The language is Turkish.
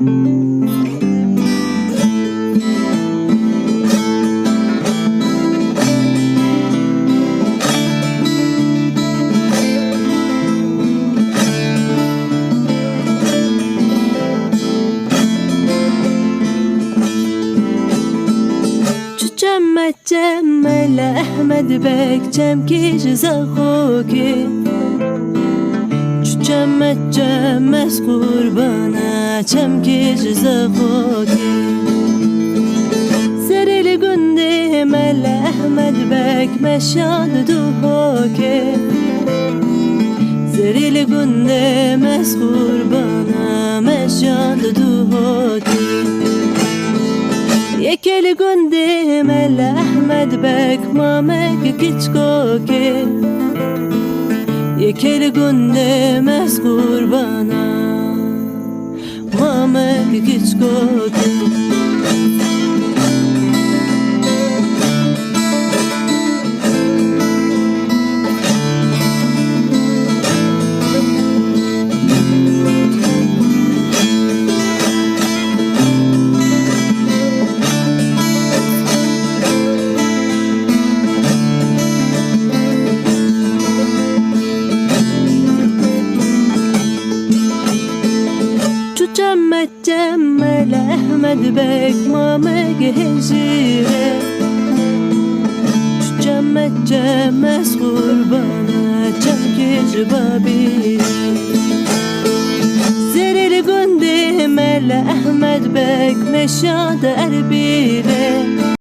جمع جمع لأحمد بك جمكي جزاخوكي Cəmmət cəmməz qurbanə Çəm gecizə xoki Zərəli gündə mələ Əhməd bək məşad duhoki Zərəli gündə məz qurbanə Məşad duhoki Yekeli gündem el Ahmet bek mamek kiç kel gündemez kurbana. Muhammed güç kodum گنده مز قربانا مامک کچکوکی جمت جمل احمد بک مامک هجیره جمت جم از قربانه جم که جبابی زرل گنده مل احمد بک نشاد اربیره